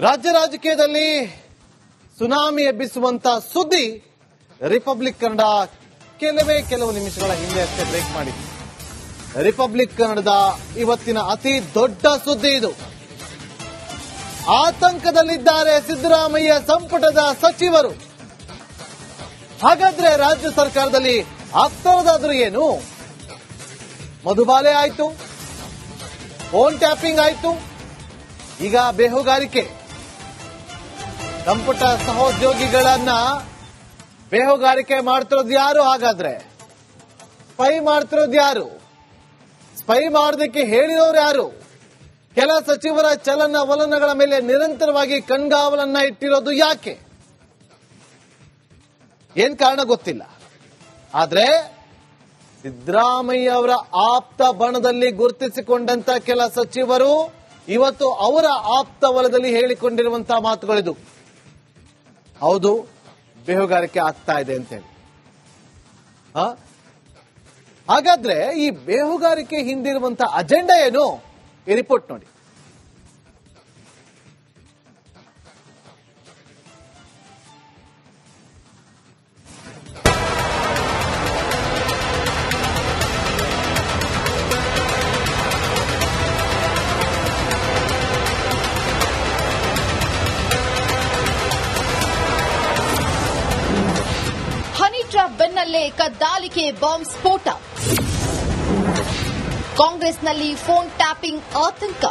ರಾಜ್ಯ ರಾಜಕೀಯದಲ್ಲಿ ಸುನಾಮಿ ಎಬ್ಬಿಸುವಂತ ಸುದ್ದಿ ರಿಪಬ್ಲಿಕ್ ಕನ್ನಡ ಕೆಲವೇ ಕೆಲವು ನಿಮಿಷಗಳ ಹಿಂದೆ ಅಷ್ಟೇ ಬ್ರೇಕ್ ಮಾಡಿದೆ ರಿಪಬ್ಲಿಕ್ ಕನ್ನಡದ ಇವತ್ತಿನ ಅತಿ ದೊಡ್ಡ ಸುದ್ದಿ ಇದು. ಆತಂಕದಲ್ಲಿದ್ದಾರೆ ಸಿದ್ದರಾಮಯ್ಯ ಸಂಪುಟದ ಸಚಿವರು. ಹಾಗಾದ್ರೆ ರಾಜ್ಯ ಸರ್ಕಾರದಲ್ಲಿ ಆಗ್ತಾರದಾದ್ರೂ ಏನು? ಮಧುಬಾಲೆ ಆಯ್ತು. ಫೋನ್ ಟ್ಯಾಪಿಂಗ್ ಆಯ್ತು. ಈಗ ಬೇಹುಗಾರಿಕೆ. ಸಂಪುಟ ಸಹೋದ್ಯೋಗಿಗಳನ್ನ ಬೇಹುಗಾರಿಕೆ ಮಾಡ್ತಿರೋದು ಯಾರು ಹಾಗಾದ್ರೆ? ಸ್ಪೈ ಮಾಡ್ತಿರೋದು ಯಾರು? ಸ್ಪೈ ಮಾಡೋದಕ್ಕೆ ಹೇಳಿರೋರು ಯಾರು? ಕೆಲ ಸಚಿವರ ಚಲನ ವಲನಗಳ ಮೇಲೆ ನಿರಂತರವಾಗಿ ಕಣ್ಗಾವಲನ್ನ ಇಟ್ಟಿರೋದು ಯಾಕೆ? ಏನ್ ಕಾರಣ ಗೊತ್ತಿಲ್ಲ. ಆದ್ರೆ ಸಿದ್ದರಾಮಯ್ಯ ಅವರ ಆಪ್ತ ಬಣದಲ್ಲಿ ಗುರುತಿಸಿಕೊಂಡಂತ ಕೆಲ ಸಚಿವರು ಇವತ್ತು ಅವರ ಆಪ್ತ ವಲದಲ್ಲಿ ಹೇಳಿಕೊಂಡಿರುವಂತಹ ಮಾತುಗಳಿದು. ಹೌದು, ಬೇಹುಗಾರಿಕೆ ಆಗ್ತಾ ಇದೆ ಅಂತ ಹೇಳಿ? ಹಾಗಾದ್ರೆ ಈ ಬೇಹುಗಾರಿಕೆ ಹಿಂದಿರುವಂತಹ ಅಜೆಂಡಾ ಏನು? ಈ ರಿಪೋರ್ಟ್ ನೋಡಿ. ಕದ್ದಾಲಿಕೆ ಬಾಂಬ್ ಸ್ಫೋಟ. ಕಾಂಗ್ರೆಸ್ನಲ್ಲಿ ಫೋನ್ ಟ್ಯಾಪಿಂಗ್ ಆತಂಕ.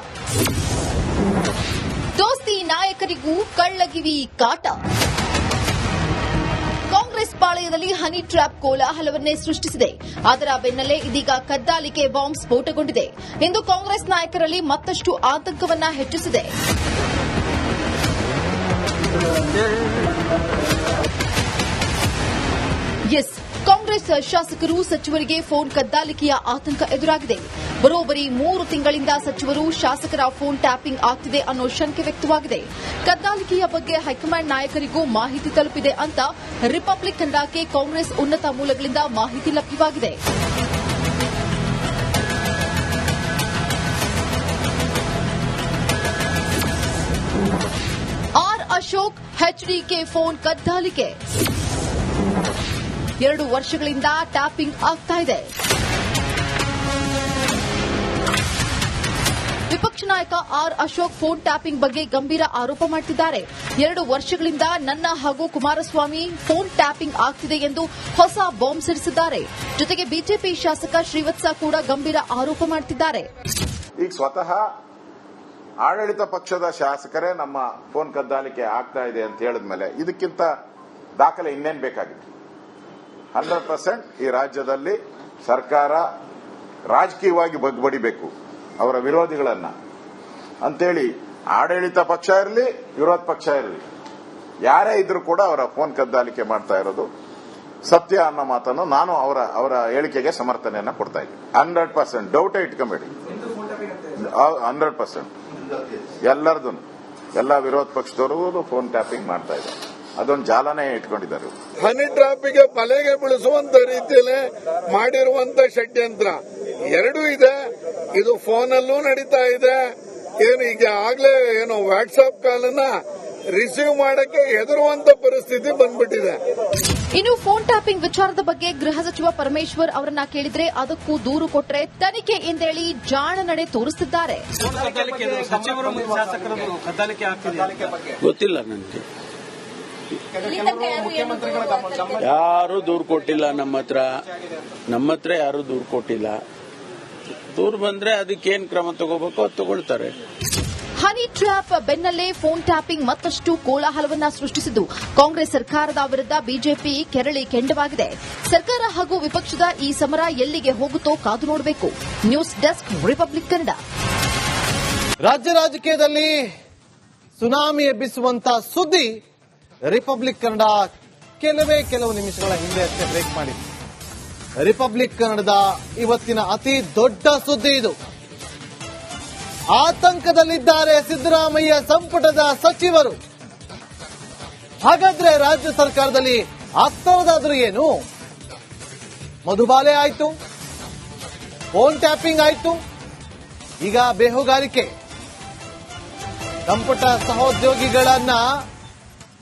ದೋಸ್ತಿ ನಾಯಕರಿಗೂ ಕಳ್ಳಗಿವಿ ಕಾಟ. ಕಾಂಗ್ರೆಸ್ ಪಾಳಯದಲ್ಲಿ ಹನಿ ಟ್ರ್ಯಾಪ್ ಕೋಲಾಹಲವನ್ನೇ ಸೃಷ್ಟಿಸಿದೆ. ಅದರ ಬೆನ್ನಲ್ಲೇ ಇದೀಗ ಕದ್ದಾಲಿಕೆ ಬಾಂಬ್ ಸ್ಫೋಟಗೊಂಡಿದೆ. ಇಂದು ಕಾಂಗ್ರೆಸ್ ನಾಯಕರಲ್ಲಿ ಮತ್ತಷ್ಟು ಆತಂಕವನ್ನ ಹೆಚ್ಚಿಸಿದೆ. ಎಸ್ ಕಾಂಗ್ರೆಸ್ ಶಾಸಕರು ಸಚಿವರಿಗೆ ಫೋನ್ ಕದ್ದಾಲಿಕೆಯ ಆತಂಕ ಎದುರಾಗಿದೆ. ಬರೋಬ್ಬರಿ ಮೂರು ತಿಂಗಳಿಂದ ಸಚಿವರು ಶಾಸಕರ ಫೋನ್ ಟ್ಯಾಪಿಂಗ್ ಆಗ್ತಿದೆ ಅನ್ನೋ ಶಂಕೆ ವ್ಯಕ್ತವಾಗಿದೆ. ಕದ್ದಾಲಿಕೆಯ ಬಗ್ಗೆ ಹೈಕಮಾಂಡ್ ನಾಯಕರಿಗೂ ಮಾಹಿತಿ ತಲುಪಿದೆ ಅಂತ ರಿಪಬ್ಲಿಕ್ ತಂಡಕ್ಕೆ ಕಾಂಗ್ರೆಸ್ ಉನ್ನತ ಮೂಲಗಳಿಂದ ಮಾಹಿತಿ ಲಭ್ಯವಾಗಿದೆ. ಆರ್ ಅಶೋಕ್ ಎಚ್ಡಿಕೆ ಫೋನ್ ಕದ್ದಾಲಿಕೆ. ಎರಡು ವರ್ಷಗಳಿಂದ ಟ್ಯಾಪಿಂಗ್ ಆಗ್ತಾ ಇದೆ. ವಿಪಕ್ಷ ನಾಯಕ ಆರ್ ಅಶೋಕ್ ಫೋನ್ ಟ್ಯಾಪಿಂಗ್ ಬಗ್ಗೆ ಗಂಭೀರ ಆರೋಪ ಮಾಡುತ್ತಿದ್ದಾರೆ ಎರಡು ವರ್ಷಗಳಿಂದ ನನ್ನ ಹಾಗೂ ಕುಮಾರಸ್ವಾಮಿ ಫೋನ್ ಟ್ಯಾಪಿಂಗ್ ಆಗ್ತಿದೆ ಎಂದು ಹೊಸ ಬಾಂಬ್ ಸಿಡಿಸಿದ್ದಾರೆ. ಜೊತೆಗೆ ಬಿಜೆಪಿ ಶಾಸಕ ಶ್ರೀವತ್ಸ ಕೂಡ ಗಂಭೀರ ಆರೋಪ ಮಾಡುತ್ತಿದ್ದಾರೆ ಈಗ ಸ್ವತಃ ಆಡಳಿತ ಪಕ್ಷದ ಶಾಸಕರೇ ನಮ್ಮ ಫೋನ್ ಕದ್ದಾಲಿಕೆ ಆಗ್ತಾ ಇದೆ ಅಂತ ಹೇಳಿದ್ಮೇಲೆ ಇದಕ್ಕಿಂತ ದಾಖಲೆ ಇನ್ನೇನ್ ಬೇಕಾಗಿದೆ ಹಂಡ್ರೆಡ್ ಪರ್ಸೆಂಟ್ ಈ ರಾಜ್ಯದಲ್ಲಿ ಸರ್ಕಾರ ರಾಜಕೀಯವಾಗಿ ಬಗ್ಬಡಿಬೇಕು ಅವರ ವಿರೋಧಿಗಳನ್ನ. ಅಂತೇಳಿ ಆಡಳಿತ ಪಕ್ಷ ಇರಲಿ, ವಿರೋಧ ಪಕ್ಷ ಇರಲಿ, ಯಾರೇ ಇದ್ರೂ ಕೂಡ ಅವರ ಫೋನ್ ಕದ್ದಾಲಿಕೆ ಮಾಡ್ತಾ ಇರೋದು ಸತ್ಯ ಅನ್ನೋ ಮಾತನ್ನು ನಾನು ಅವರ ಅವರ ಹೇಳಿಕೆಗೆ ಸಮರ್ಥನೆಯನ್ನ ಕೊಡ್ತಾ ಇದ್ದೀನಿ. ಹಂಡ್ರೆಡ್ ಪರ್ಸೆಂಟ್ ಡೌಟೇ ಇಟ್ಕೊಂಬೇಡಿ. ಹಂಡ್ರೆಡ್ ಪರ್ಸೆಂಟ್ ಎಲ್ಲರದೂ ಎಲ್ಲ ವಿರೋಧ ಪಕ್ಷದವರು ಫೋನ್ ಟ್ಯಾಪಿಂಗ್ ಮಾಡ್ತಾ ಇದ್ದಾರೆ. ಅದೊಂದು ಜಾಲನೇ ಇಟ್ಕೊಂಡಿದ್ದಾರೆ. ಹನಿ ಟ್ರಾಪಿಗೆ ಬಲೆಗೆ ಬೀಳಿಸುವಂತ ರೀತಿಯಲ್ಲಿ ಮಾಡಿರುವಂತ ಷಡ್ಯಂತ್ರ. ಎರಡೂ ಇದೆ. ಇದು ಫೋನಲ್ಲೂ ನಡೀತಾ ಇದೆ. ಏನು ಈಗ ಆಗ್ಲೇ ಏನು ವಾಟ್ಸ್ಆಪ್ ಕಾಲನ್ನ ರಿಸೀವ್ ಮಾಡಕ್ಕೆ ಹೆದರುವಂತ ಪರಿಸ್ಥಿತಿ ಬಂದ್ಬಿಟ್ಟಿದೆ. ಇನ್ನು ಫೋನ್ ಟ್ಯಾಪಿಂಗ್ ವಿಚಾರದ ಬಗ್ಗೆ ಗೃಹ ಸಚಿವ ಪರಮೇಶ್ವರ್ ಅವರನ್ನ ಕೇಳಿದ್ರೆ ಅದಕ್ಕೂ ದೂರು ಕೊಟ್ರೆ ತನಿಖೆ ಎಂದೇಳಿ ಜಾಣ ನಡೆ ತೋರಿಸುತ್ತಿದ್ದಾರೆ ಗೊತ್ತಿಲ್ಲ ನನಗೆ. ಯಾರು ದೂರು ಕೊಟ್ಟಿಲ್ಲ ನಮ್ಮ ಹತ್ರ. ನಮ್ಮ ಹತ್ರ ಯಾರು ದೂರು ಕೊಟ್ಟಿಲ್ಲ. ದೂರು ಬಂದ್ರೆ ಅದಕ್ಕೇನ್ ಕ್ರಮ ತಗೋಬೇಕು ಅದು ತಗೊಳ್ತಾರೆ. ಹನಿ ಟ್ರ್ಯಾಪ್ ಬೆನ್ನಲ್ಲೇ ಫೋನ್ ಟ್ಯಾಪಿಂಗ್ ಮತ್ತಷ್ಟು ಕೋಲಾಹಲವನ್ನ ಸೃಷ್ಟಿಸಿದ್ದು. ಕಾಂಗ್ರೆಸ್ ಸರ್ಕಾರದ ವಿರುದ್ಧ ಬಿಜೆಪಿ ಕೆರಳಿ ಕೆಂಡವಾಗಿದೆ. ಸರ್ಕಾರ ಹಾಗೂ ವಿಪಕ್ಷದ ಈ ಸಮರ ಎಲ್ಲಿಗೆ ಹೋಗುತ್ತೋ ಕಾದು ನೋಡಬೇಕು. News desk Republic Kannada. ರಾಜ್ಯ ರಾಜಕೀಯದಲ್ಲಿ ಸುನಾಮಿ ಎಬ್ಬಿಸುವಂತಹ ಸುದ್ದಿ ರಿಪಬ್ಲಿಕ್ ಕನ್ನಡ ಕೆಲವೇ ಕೆಲವು ನಿಮಿಷಗಳ ಹಿಂದೆ ಅಷ್ಟೇ ಬ್ರೇಕ್ ಮಾಡಿ. ರಿಪಬ್ಲಿಕ್ ಕನ್ನಡದ ಇವತ್ತಿನ ಅತಿ ದೊಡ್ಡ ಸುದ್ದಿ ಇದು. ಆತಂಕದಲ್ಲಿದ್ದಾರೆ ಸಿದ್ದರಾಮಯ್ಯ ಸಂಪುಟದ ಸಚಿವರು. ಹಾಗಾದ್ರೆ ರಾಜ್ಯ ಸರ್ಕಾರದಲ್ಲಿ ಆಗ್ತಾರದಾದ್ರೂ ಏನು? ಮಧುಬಾಲೆ ಆಯ್ತು. ಫೋನ್ ಟ್ಯಾಪಿಂಗ್ ಆಯ್ತು. ಈಗ ಬೇಹುಗಾರಿಕೆ. ಸಂಪುಟ ಸಹೋದ್ಯೋಗಿಗಳನ್ನ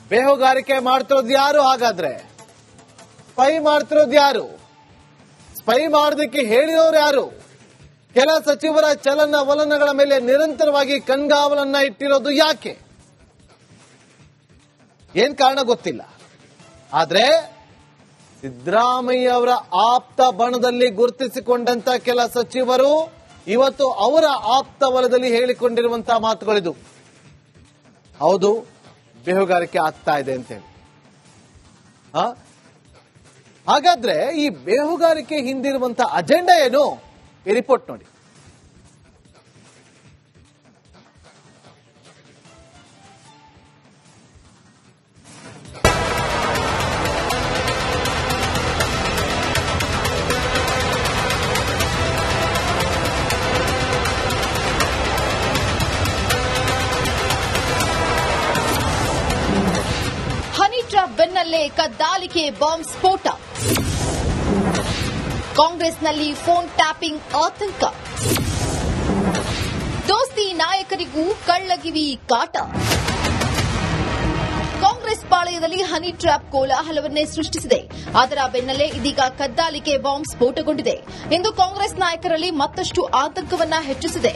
ಬೇಹುಗಾರಿಕೆ ಮಾಡ್ತಿರೋದು ಯಾರು ಹಾಗಾದ್ರೆ? ಸ್ಪೈ ಮಾಡ್ತಿರೋದು ಯಾರು? ಸ್ಪೈ ಮಾಡೋದಕ್ಕೆ ಹೇಳಿರೋರು ಯಾರು? ಕೆಲ ಸಚಿವರ ಚಲನ ವಲನಗಳ ಮೇಲೆ ನಿರಂತರವಾಗಿ ಕಣ್ಗಾವಲನ್ನ ಇಟ್ಟಿರೋದು ಯಾಕೆ? ಏನ್ ಕಾರಣ ಗೊತ್ತಿಲ್ಲ. ಆದ್ರೆ ಸಿದ್ದರಾಮಯ್ಯ ಅವರ ಆಪ್ತ ಬಣದಲ್ಲಿ ಗುರುತಿಸಿಕೊಂಡಂತ ಕೆಲ ಸಚಿವರು ಇವತ್ತು ಅವರ ಆಪ್ತ ವಲದಲ್ಲಿ ಹೇಳಿಕೊಂಡಿರುವಂತಹ ಮಾತುಗಳಿದು. ಹೌದು ಬೇಹುಗಾರಿಕೆ ಆಗ್ತಾ ಇದೆ ಅಂತ ಹೇಳಿ? ಹಾಗಾದ್ರೆ ಈ ಬೇಹುಗಾರಿಕೆ ಹಿಂದಿರುವಂತಹ ಅಜೆಂಡಾ ಏನು? ರಿಪೋರ್ಟ್ ನೋಡಿ. ಹನಿ ಬೆನ್ನಲ್ಲೇ ಕದ್ದಾಲಿಕೆ ಬಾಂಬ್ ಸ್ಫೋಟ. ಕಾಂಗ್ರೆಸ್ನಲ್ಲಿ ಫೋನ್ ಟ್ಯಾಪಿಂಗ್ ಆತಂಕ. ದೋಸ್ತಿ ನಾಯಕರಿಗೂ ಕಳ್ಳಗಿವಿ ಕಾಟ. ಕಾಂಗ್ರೆಸ್ ಪಾಳಯದಲ್ಲಿ ಹನಿ ಟ್ರ್ಯಾಪ್ ಕೋಲಾಹಲವನ್ನೇ ಸೃಷ್ಟಿಸಿದೆ. ಅದರ ಬೆನ್ನಲ್ಲೇ ಇದೀಗ ಕದ್ದಾಲಿಕೆ ಬಾಂಬ್ ಸ್ಫೋಟಗೊಂಡಿದೆ. ಎಂದು ಕಾಂಗ್ರೆಸ್ ನಾಯಕರಲ್ಲಿ ಮತ್ತಷ್ಟು ಆತಂಕವನ್ನ ಹೆಚ್ಚಿಸಿದೆ.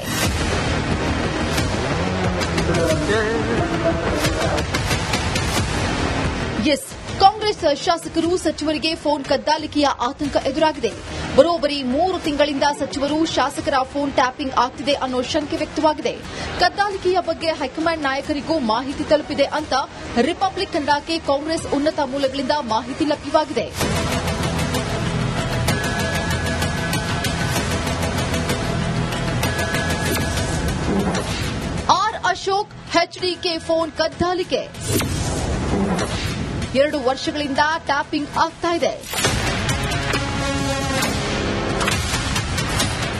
ಕಾಂಗ್ರೆಸ್ ಶಾಸಕರು ಸಚಿವರಿಗೆ ಫೋನ್ ಕದ್ದಾಲಿಕೆಯ ಆತಂಕ ಎದುರಾಗಿದೆ. ಬರೋಬ್ಬರಿ ಮೂರು ತಿಂಗಳಿಂದ ಸಚಿವರು ಶಾಸಕರ ಫೋನ್ ಟ್ಯಾಪಿಂಗ್ ಆಗ್ತಿದೆ ಅನ್ನೋ ಶಂಕೆ ವ್ಯಕ್ತವಾಗಿದೆ. ಕದ್ದಾಲಿಕೆಯ ಬಗ್ಗೆ ಹೈಕಮಾಂಡ್ ನಾಯಕರಿಗೂ ಮಾಹಿತಿ ತಲುಪಿದೆ ಅಂತ ರಿಪಬ್ಲಿಕ್ ತಂಡಕ್ಕೆ ಕಾಂಗ್ರೆಸ್ ಉನ್ನತ ಮೂಲಗಳಿಂದ ಮಾಹಿತಿ ಲಭ್ಯವಾಗಿದೆ. ಆರ್ ಅಶೋಕ್ ಎಚ್ಡಿಕೆ ಫೋನ್ ಕದ್ದಾಲಿಕೆ. ಎರಡು ವರ್ಷಗಳಿಂದ ಟ್ಯಾಪಿಂಗ್ ಆಗ್ತಾ ಇದೆ.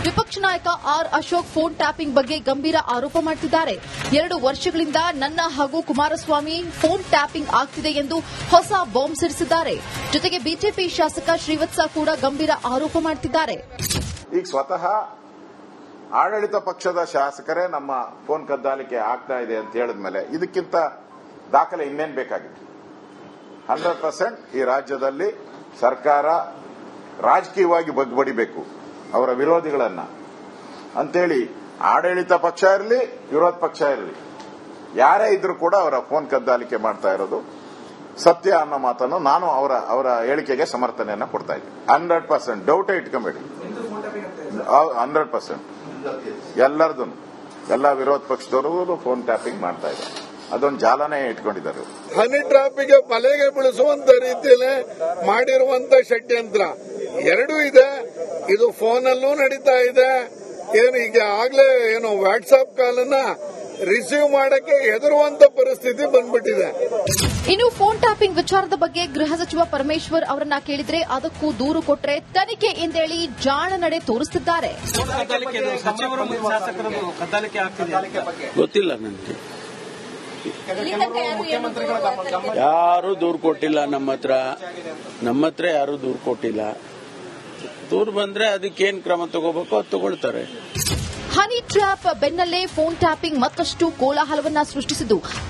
ವಿಪಕ್ಷ ನಾಯಕ ಆರ್ ಅಶೋಕ್ ಫೋನ್ ಟ್ಯಾಪಿಂಗ್ ಬಗ್ಗೆ ಗಂಭೀರ ಆರೋಪ ಮಾಡುತ್ತಿದ್ದಾರೆ ಎರಡು ವರ್ಷಗಳಿಂದ ನನ್ನ ಹಾಗೂ ಕುಮಾರಸ್ವಾಮಿ ಫೋನ್ ಟ್ಯಾಪಿಂಗ್ ಆಗ್ತಿದೆ ಎಂದು ಹೊಸ ಬಾಂಬ್ ಸಿಡಿಸಿದ್ದಾರೆ. ಜೊತೆಗೆ ಬಿಜೆಪಿ ಶಾಸಕ ಶ್ರೀವತ್ಸ ಕೂಡ ಗಂಭೀರ ಆರೋಪ ಮಾಡುತ್ತಿದ್ದಾರೆ ಈಗ ಸ್ವತಃ ಆಡಳಿತ ಪಕ್ಷದ ಶಾಸಕರೇ ನಮ್ಮ ಫೋನ್ ಕದ್ದಾಲಿಕೆ ಆಗ್ತಾ ಇದೆ ಅಂತ ಹೇಳಿದ್ಮೇಲೆ ಇದಕ್ಕಿಂತ ದಾಖಲೆ ಇನ್ನೇನ್ ಬೇಕಾಗಿತ್ತು? ಹಂಡ್ರೆಡ್ ಪರ್ಸೆಂಟ್ ಈ ರಾಜ್ಯದಲ್ಲಿ ಸರ್ಕಾರ ರಾಜಕೀಯವಾಗಿ ಬಗ್ಬಡಿಬೇಕು ಅವರ ವಿರೋಧಿಗಳನ್ನ. ಅಂತೇಳಿ ಆಡಳಿತ ಪಕ್ಷ ಇರಲಿ, ವಿರೋಧ ಪಕ್ಷ ಇರಲಿ, ಯಾರೇ ಇದ್ರೂ ಕೂಡ ಅವರ ಫೋನ್ ಕದ್ದಾಲಿಕೆ ಮಾಡ್ತಾ ಇರೋದು ಸತ್ಯ ಅನ್ನೋ ಮಾತನ್ನು ನಾನು ಅವರ ಅವರ ಹೇಳಿಕೆಗೆ ಸಮರ್ಥನೆಯನ್ನು ಕೊಡ್ತಾ ಇದ್ದೀನಿ ಹಂಡ್ರೆಡ್ ಪರ್ಸೆಂಟ್ ಡೌಟೇ ಇಟ್ಕೊಂಬೇಡಿ. Hundred percent. ಎಲ್ಲರದೂ ಎಲ್ಲ ವಿರೋಧ ಪಕ್ಷದವರು ಫೋನ್ ಟ್ಯಾಪಿಂಗ್ ಮಾಡ್ತಾ ಇದ್ದಾರೆ ಅದೊಂದು ಜಾಲನೇ ಇಟ್ಕೊಂಡಿದ್ದಾರೆ. ಹನಿ ಟ್ರಾಪಿಗೆ ಬಲೆಗೆ ಬೀಳಿಸುವಂತ ರೀತಿಯಲ್ಲಿ ಮಾಡಿರುವಂತ ಷಡ್ಯಂತ್ರ. ಎರಡೂ ಇದೆ. ಇದು ಫೋನಲ್ಲೂ ನಡೀತಾ ಇದೆ. ಏನು ಈಗ ಆಗ್ಲೇ ಏನು ವಾಟ್ಸ್ಆಪ್ ಕಾಲನ್ನ ರಿಸೀವ್ ಮಾಡಕ್ಕೆ ಹೆದರುವಂತ ಪರಿಸ್ಥಿತಿ ಬಂದ್ಬಿಟ್ಟಿದೆ. ಇನ್ನು ಫೋನ್ ಟ್ಯಾಪಿಂಗ್ ವಿಚಾರದ ಬಗ್ಗೆ ಗೃಹ ಸಚಿವ ಪರಮೇಶ್ವರ್ ಅವರನ್ನ ಕೇಳಿದ್ರೆ ಅದಕ್ಕೂ ದೂರು ಕೊಟ್ರೆ ತನಿಖೆ ಎಂದೇಳಿ ಜಾಣ ನಡೆ ತೋರಿಸುತ್ತಿದ್ದಾರೆ ಗೊತ್ತಿಲ್ಲ ನನಗೆ. ಯಾರು ದೂರು ಕೊಟ್ಟಿಲ್ಲ ನಮ್ಮ ಹತ್ರ. ನಮ್ಮ ಹತ್ರ ಯಾರು ದೂರು ಕೊಟ್ಟಿಲ್ಲ. ದೂರು ಬಂದ್ರೆ ಅದಕ್ಕೇನ್ ಕ್ರಮ ತಗೋಬೇಕು ಅದು ತಗೊಳ್ತಾರೆ. ಹನಿ ಟ್ರ್ಯಾಪ್ ಬೆನ್ನಲ್ಲೇ ಫೋನ್ ಟ್ಯಾಪಿಂಗ್ ಮತ್ತಷ್ಟು ಕೋಲಾಹಲವನ್ನ ಸೃಷ್ಟಿಸಿದ್ದು.